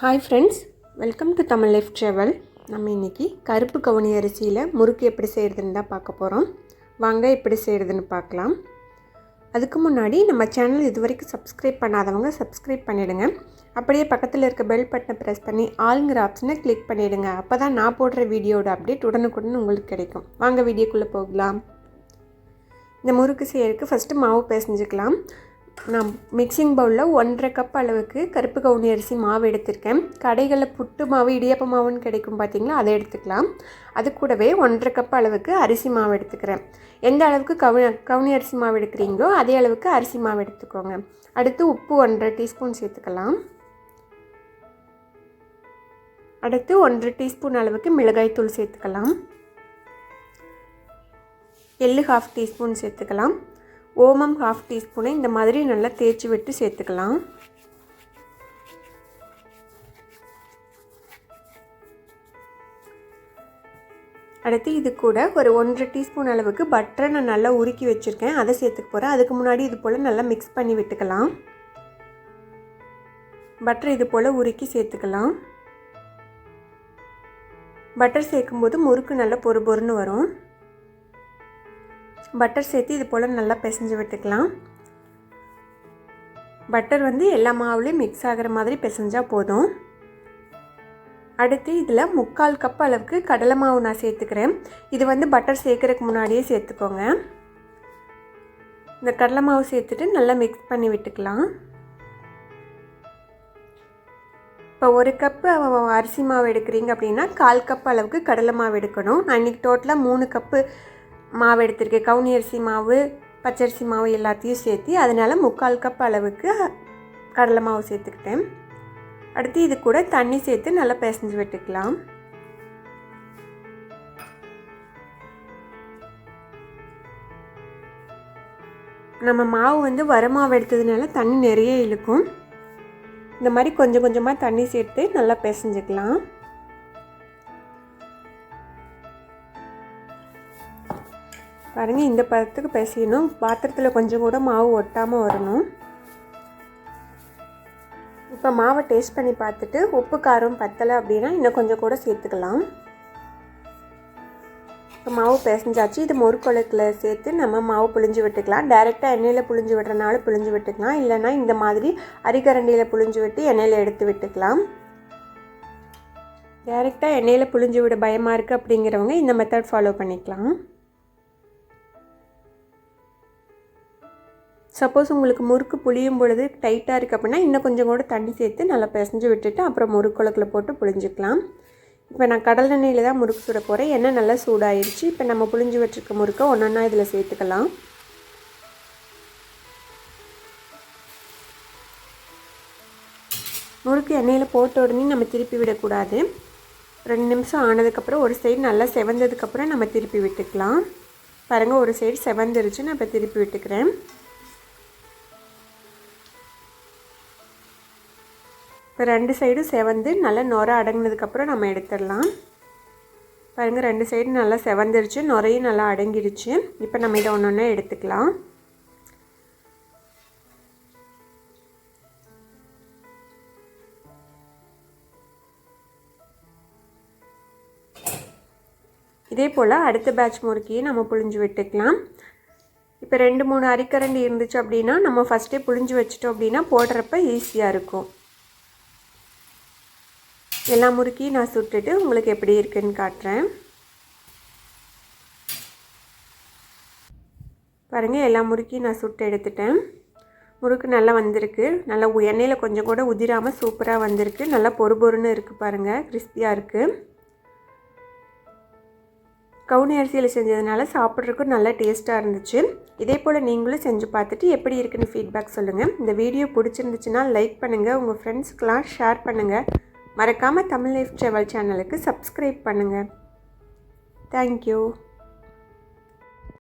Hi friends welcome to Tamil life travel நம்ம இன்றைக்கி கருப்பு கவுனி அரிசியில் முறுக்கு எப்படி செய்கிறதுன்னு தான் பார்க்க போகிறோம் வாங்க எப்படி செய்கிறதுன்னு பார்க்கலாம். அதுக்கு முன்னாடி நம்ம சேனல் இது வரைக்கும் சப்ஸ்கிரைப் பண்ணாதவங்க சப்ஸ்கிரைப் பண்ணிவிடுங்க அப்படியே பக்கத்தில் இருக்க பெல் பட்டனை ப்ரெஸ் பண்ணி ஆளுங்கிற ஆப்ஷனை கிளிக் பண்ணிவிடுங்க அப்போ தான் நான் போடுற வீடியோட அப்டேட் உடனுக்குடன் உங்களுக்கு கிடைக்கும். வாங்க வீடியோக்குள்ளே போகலாம். இந்த முறுக்கு செய்யறதுக்கு ஃபஸ்ட்டு மாவு பிசைஞ்சுக்கலாம். நான் மிக்சிங் பவுலில் ஒன்றரை கப் அளவுக்கு கருப்பு கவுனி அரிசி மாவு எடுத்திருக்கேன். கடைகளில் புட்டு மாவு இடியப்ப மாவுன்னு கிடைக்கும் பார்த்தீங்களா அதை எடுத்துக்கலாம். அது கூடவே ஒன்றரை கப் அளவுக்கு அரிசி மாவு எடுத்துக்கிறேன். எந்த அளவுக்கு கவு கவுனி அரிசி மாவு எடுக்கிறீங்களோ அதே அளவுக்கு அரிசி மாவு எடுத்துக்கோங்க. அடுத்து உப்பு ஒன்றரை டீஸ்பூன் சேர்த்துக்கலாம். அடுத்து ஒன்றரை டீஸ்பூன் அளவுக்கு மிளகாய்த்தூள் சேர்த்துக்கலாம். எள்ளு ஹாஃப் டீஸ்பூன் சேர்த்துக்கலாம். ஓமம் ஹாஃப் டீஸ்பூனை இந்த மாதிரி நல்லா தேய்ச்சி விட்டு சேர்த்துக்கலாம். அடுத்து இது கூட ஒரு ஒன்றரை டீஸ்பூன் அளவுக்கு பட்டரை நான் நல்லா உருக்கி வச்சுருக்கேன். அதை சேர்த்துக்க போகிறேன் அதுக்கு முன்னாடி இது போல் நல்லா மிக்ஸ் பண்ணி விட்டுக்கலாம். பட்டர் இது போல் உருக்கி சேர்த்துக்கலாம். பட்டர் சேர்க்கும்போது முறுக்கு நல்லா பொறு பொறுன்னு வரும். பட்டர் சேர்த்து இது போல் நல்லா பிசைஞ்சு விட்டுக்கலாம். பட்டர் வந்து எல்லா மாவுலேயும் மிக்ஸ் ஆகிற மாதிரி பிசைஞ்சால் போதும். அடுத்து இதில் முக்கால் கப் அளவுக்கு கடலை மாவு நான் சேர்த்துக்கிறேன். இது வந்து பட்டர் சேர்க்குறதுக்கு முன்னாடியே சேர்த்துக்கோங்க. இந்த கடலை மாவு சேர்த்துட்டு நல்லா மிக்ஸ் பண்ணி விட்டுக்கலாம். இப்போ ஒரு கப்பு அரிசி மாவு எடுக்கிறீங்க அப்படின்னா கால் கப் அளவுக்கு கடலை மாவு எடுக்கணும். நான் இன்றைக்கி டோட்டலாக மூணு கப்பு மாவு எடுத்திருக்கேன். கவுனி அரிசி மாவு பச்சரிசி மாவு எல்லாத்தையும் சேர்த்து அதனால் முக்கால் கப் அளவுக்கு கடலை மாவு சேர்த்துக்கிட்டேன். அடுத்து இது கூட தண்ணி சேர்த்து நல்லா பிசைஞ்சு விட்டுக்கலாம். நம்ம மாவு வந்து வர மாவு எடுத்ததுனால தண்ணி நிறைய இழுக்கும். இந்த மாதிரி கொஞ்சம் கொஞ்சமாக தண்ணி சேர்த்து நல்லா பிசைஞ்சுக்கலாம். பாருங்கள் இந்த பதத்துக்கு பிசையணும் பாத்திரத்தில் கொஞ்சம் கூட மாவு ஒட்டாமல் வரணும். இப்போ மாவை டேஸ்ட் பண்ணி பார்த்துட்டு உப்பு காரம் பத்தலை அப்படின்னா இன்னும் கொஞ்சம் கூட சேர்த்துக்கலாம். இப்போ மாவு பிசைஞ்சாச்சு. இது மொறுக்குழக்கில் சேர்த்து நம்ம மாவு புழிஞ்சு விட்டுக்கலாம். டைரெக்டாக எண்ணெயில் புழிஞ்சு விடுறனால புழிஞ்சு விட்டுக்கலாம். இல்லைனா இந்த மாதிரி அரிக்கரண்டியில் புழிஞ்சு விட்டு எண்ணெயில் எடுத்து விட்டுக்கலாம். டைரெக்டாக எண்ணெயில் புழிஞ்சு விட பயமாக இருக்குது அப்படிங்கிறவங்க இந்த மெத்தட் ஃபாலோ பண்ணிக்கலாம். சப்போஸ் உங்களுக்கு முறுக்கு புளியும் பொழுது டைட்டாக இருக்குது அப்படின்னா இன்னும் கொஞ்சம் கூட தண்ணி சேர்த்து நல்லா பிசைஞ்சு விட்டுட்டு அப்புறம் முறுக்குழக்கில் போட்டு புளிஞ்சிக்கலாம். இப்போ நான் கடல் எண்ணெயில் தான் முறுக்கு சுட போகிறேன் எண்ணெய் நல்லா சூடாயிருச்சு. இப்போ நம்ம புளிஞ்சு வச்சுருக்க முறுக்கை ஒன்றா இதில் சேர்த்துக்கலாம். முறுக்கு எண்ணெயில் போட்ட உடனே நம்ம திருப்பி விடக்கூடாது. ரெண்டு நிமிஷம் ஆனதுக்கப்புறம் ஒரு சைடு நல்லா செவந்ததுக்கப்புறம் நம்ம திருப்பி விட்டுக்கலாம். பாருங்கள் ஒரு சைடு செவந்துருச்சு நான் இப்போ திருப்பி விட்டுக்கிறேன். இப்போ ரெண்டு சைடும் செவந்து நல்லா நுர அடங்கினதுக்கப்புறம் நம்ம எடுத்துடலாம். பாருங்கள் ரெண்டு சைடும் நல்லா செவந்துருச்சு நுரையும் நல்லா அடங்கிடுச்சு. இப்போ நம்ம இதை ஒன்று ஒன்றா எடுத்துக்கலாம். இதே போல் அடுத்த பேட்ச் முறுக்கியை நம்ம புழிஞ்சு விட்டுக்கலாம். இப்போ ரெண்டு மூணு அரிக்கரண்டி இருந்துச்சு அப்படின்னா நம்ம ஃபஸ்ட்டே புழிஞ்சு வச்சிட்டோம் அப்படின்னா போடுறப்ப ஈஸியாக இருக்கும். எல்லா முறுக்கியும் நான் சுட்டுட்டு உங்களுக்கு எப்படி இருக்குன்னு காட்டுறேன். பாருங்கள் எல்லா முறுக்கியும் நான் சுட்டு எடுத்துட்டேன். முறுக்கு நல்லா வந்திருக்கு. நல்லா எண்ணெயில் கொஞ்சம் கூட உதிராமல் சூப்பராக வந்திருக்கு. நல்லா பொறு பொறுன்னு இருக்குது பாருங்கள் கிறிஸ்பியாக இருக்குது கவுனி அரிசியில் செஞ்சதுனால சாப்பிட்றதுக்கும் நல்லா டேஸ்ட்டாக இருந்துச்சு. இதே போல் நீங்களும் செஞ்சு பார்த்துட்டு எப்படி இருக்குன்னு ஃபீட்பேக் சொல்லுங்கள் இந்த வீடியோ பிடிச்சிருந்துச்சுன்னா லைக் பண்ணுங்கள் உங்கள் ஃப்ரெண்ட்ஸ்க்கெலாம் ஷேர் பண்ணுங்கள் மறக்காமல் தமிழ் லைஃப் ட்ராவல் சேனலுக்கு சப்ஸ்கிரைப் பண்ணுங்கள் தேங்க்யூ